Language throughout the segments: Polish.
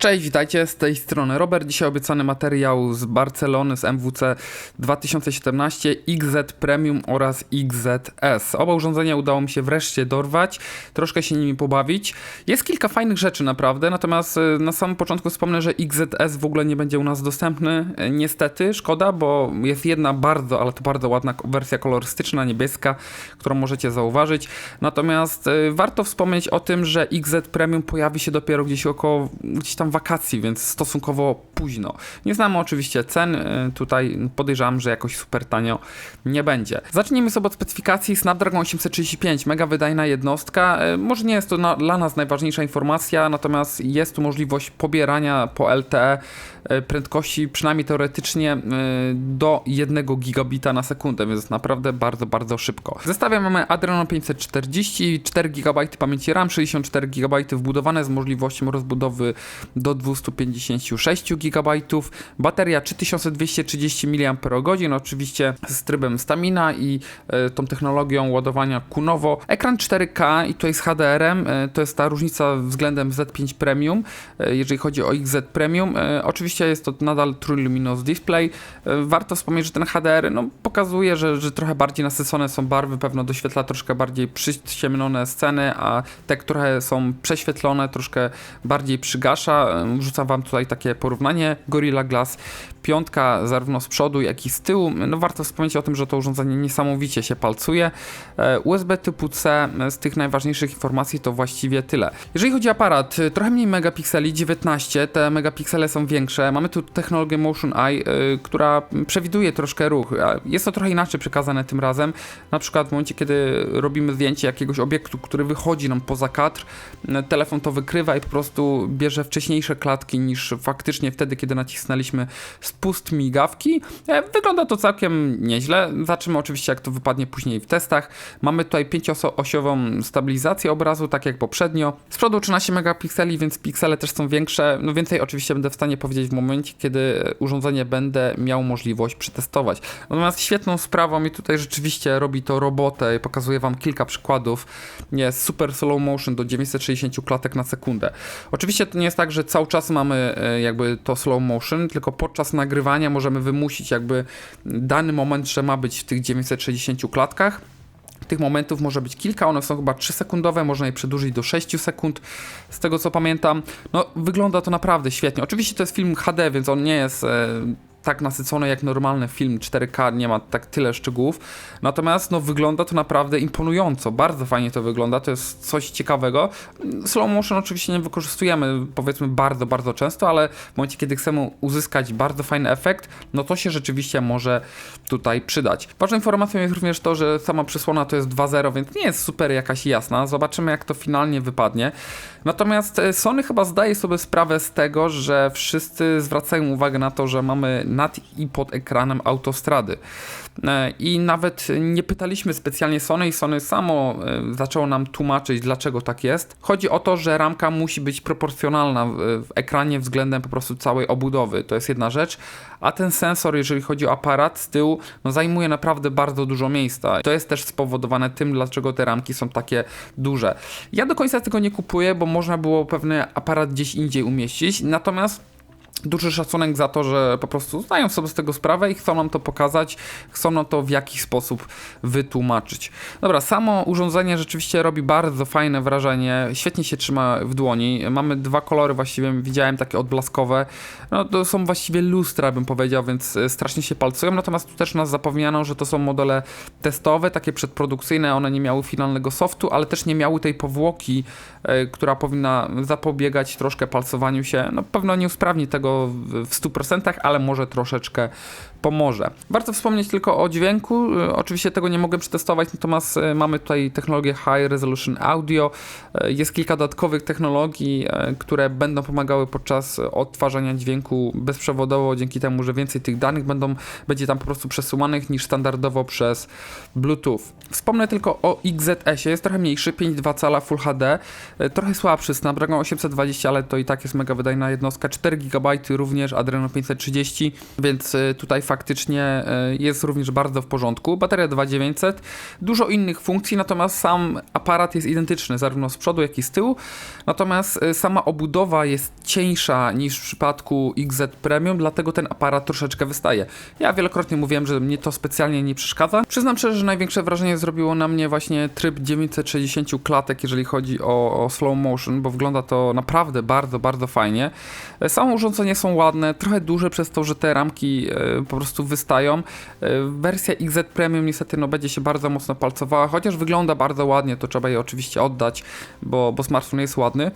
Cześć, witajcie z tej strony Robert. Dzisiaj obiecany materiał z Barcelony z MWC 2017 XZ Premium oraz XZS. Oba urządzenia udało mi się wreszcie dorwać, troszkę się nimi pobawić. Jest kilka fajnych rzeczy naprawdę, natomiast y, na samym początku wspomnę, że XZS w ogóle nie będzie u nas dostępny. Y, Niestety, szkoda, bo jest jedna bardzo, ale to bardzo ładna wersja kolorystyczna, niebieska, którą możecie zauważyć. Natomiast y, warto wspomnieć o tym, że XZ Premium pojawi się dopiero gdzieś około gdzieś tam wakacji, więc stosunkowo późno. Nie znamy oczywiście cen, y, tutaj podejrzewam, że jakoś super tanio nie będzie. Zacznijmy sobie od specyfikacji Snapdragon 835, mega wydajna jednostka. Y, Może nie jest to na, dla nas najważniejsza informacja, natomiast jest tu możliwość pobierania po LTE y, prędkości przynajmniej teoretycznie do 1 gigabita na sekundę, więc naprawdę bardzo, bardzo szybko. W zestawie mamy Adreno 540, 4 GB pamięci RAM, 64 GB wbudowane z możliwością rozbudowy do 256 GB, bateria 3230 mAh, oczywiście z trybem stamina i e, tą technologią ładowania kunowo. Ekran 4K i tutaj z HDR-em, e, to jest ta różnica względem Z5 Premium, e, jeżeli chodzi o XZ Premium. Oczywiście jest to nadal True Luminous Display. Warto wspomnieć, że ten HDR no, pokazuje, że, że trochę bardziej nasycone są barwy, pewno doświetla troszkę bardziej przyciemnione sceny, a te, które są prześwietlone, troszkę bardziej przygasza. Wrzucam wam tutaj takie porównanie. Gorilla Glass piątka zarówno z przodu, jak i z tyłu. No warto wspomnieć o tym, że to urządzenie niesamowicie się palcuje. E, USB typu C e, z tych najważniejszych informacji to właściwie tyle. Jeżeli chodzi o aparat, e, trochę mniej megapikseli, 19, te megapiksele są większe. Mamy tu technologię Motion Eye, która przewiduje troszkę ruch. Jest to trochę inaczej przekazane tym razem. Na przykład w momencie, kiedy robimy zdjęcie jakiegoś obiektu, który wychodzi nam poza kadr, telefon to wykrywa i po prostu bierze wcześniejsze klatki niż faktycznie wtedy, kiedy nacisnęliśmy spust migawki. E, Wygląda to całkiem nieźle. Zobaczymy oczywiście, jak to wypadnie później w testach. Mamy tutaj pięciosiową stabilizację obrazu, tak jak poprzednio. Z przodu 13 megapikseli, więc piksele też są większe. No więcej oczywiście będę w stanie powiedzieć w momencie, kiedy urządzenie będę miał możliwość przetestować. Natomiast świetną sprawą i tutaj rzeczywiście robi to robotę. Pokazuję wam kilka przykładów. Jest super slow motion do 960 klatek na sekundę. Oczywiście to nie jest tak, że cały czas mamy e, jakby to slow motion, tylko podczas nagrywania możemy wymusić jakby dany moment, że ma być w tych 960 klatkach. Tych momentów może być kilka, one są chyba 3 sekundowe, można je przedłużyć do 6 sekund, z tego co pamiętam. No, wygląda to naprawdę świetnie. Oczywiście to jest film HD, więc on nie jest e, tak nasycony jak normalny film 4K, nie ma tak tyle szczegółów. Natomiast no, wygląda to naprawdę imponująco, bardzo fajnie to wygląda, to jest coś ciekawego. Slow motion oczywiście nie wykorzystujemy, powiedzmy, bardzo, bardzo często, ale w momencie, kiedy chcemy uzyskać bardzo fajny efekt, no to się rzeczywiście może tutaj przydać. Ważną informacją jest również to, że sama przysłona to jest 2.0, więc nie jest super jakaś jasna. Zobaczymy, jak to finalnie wypadnie. Natomiast e, Sony chyba zdaje sobie sprawę z tego, że wszyscy zwracają uwagę na to, że mamy nad i pod ekranem autostrady. E, I nawet nie pytaliśmy specjalnie Sony i Sony samo e, zaczęło nam tłumaczyć, dlaczego tak jest. Chodzi o to, że ramka musi być proporcjonalna w, ekranie względem po prostu całej obudowy. To jest jedna rzecz. A ten sensor, jeżeli chodzi o aparat z tyłu, no zajmuje naprawdę bardzo dużo miejsca. To jest też spowodowane tym, dlaczego te ramki są takie duże. Ja do końca tego nie kupuję, bo można było pewny aparat gdzieś indziej umieścić. Natomiast duży szacunek za to, że po prostu zdają sobie z tego sprawę i chcą nam to pokazać, chcą nam to w jakiś sposób wytłumaczyć. Dobra, samo urządzenie rzeczywiście robi bardzo fajne wrażenie, świetnie się trzyma w dłoni. Mamy dwa kolory właściwie, widziałem takie odblaskowe. No to są właściwie lustra, bym powiedział, więc e, strasznie się palcują. Natomiast tu też nas zapewniano, że to są modele testowe, takie przedprodukcyjne, one nie miały finalnego softu, ale też nie miały tej powłoki, e, która powinna zapobiegać troszkę palcowaniu się. No pewno nie usprawni tego w 100%, ale może troszeczkę pomoże. Warto wspomnieć tylko o dźwięku. Y, Oczywiście tego nie mogę przetestować, natomiast y, mamy tutaj technologię High Resolution Audio. Y, Jest kilka dodatkowych technologii, które będą pomagały podczas odtwarzania dźwięku bezprzewodowo, dzięki temu, że więcej tych danych będą, będzie tam po prostu przesyłanych niż standardowo przez Bluetooth. Wspomnę tylko o XZS-ie, jest trochę mniejszy, 5,2 cala Full HD, trochę słabszy, Snapdragon 820, ale to i tak jest mega wydajna jednostka, 4 GB również, Adreno 530, więc y, tutaj faktycznie e, jest również bardzo w porządku. Bateria 2900, dużo innych funkcji, natomiast sam aparat jest identyczny zarówno z przodu, jak i z tyłu. Natomiast e, sama obudowa jest cieńsza niż w przypadku XZ Premium, dlatego ten aparat troszeczkę wystaje. Ja wielokrotnie mówiłem, że mnie to specjalnie nie przeszkadza. Przyznam szczerze, że największe wrażenie zrobiło na mnie właśnie tryb 960 klatek, jeżeli chodzi o, o slow motion, bo wygląda to naprawdę bardzo, bardzo fajnie. E, Samo urządzenie są ładne, trochę duże przez to, że te ramki e, po prostu wystają. E, Wersja XZ Premium niestety no, będzie się bardzo mocno palcowała, chociaż wygląda bardzo ładnie, to trzeba jej oczywiście oddać, bo, bo smartfon jest ładny.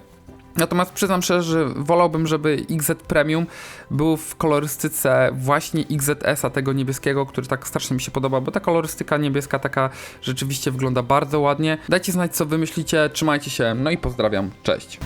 Natomiast przyznam szczerze, że wolałbym, żeby XZ Premium był w kolorystyce właśnie XZS-a, tego niebieskiego, który tak strasznie mi się podoba, bo ta kolorystyka niebieska taka rzeczywiście wygląda bardzo ładnie. Dajcie znać, co wy myślicie, trzymajcie się, no i pozdrawiam, cześć.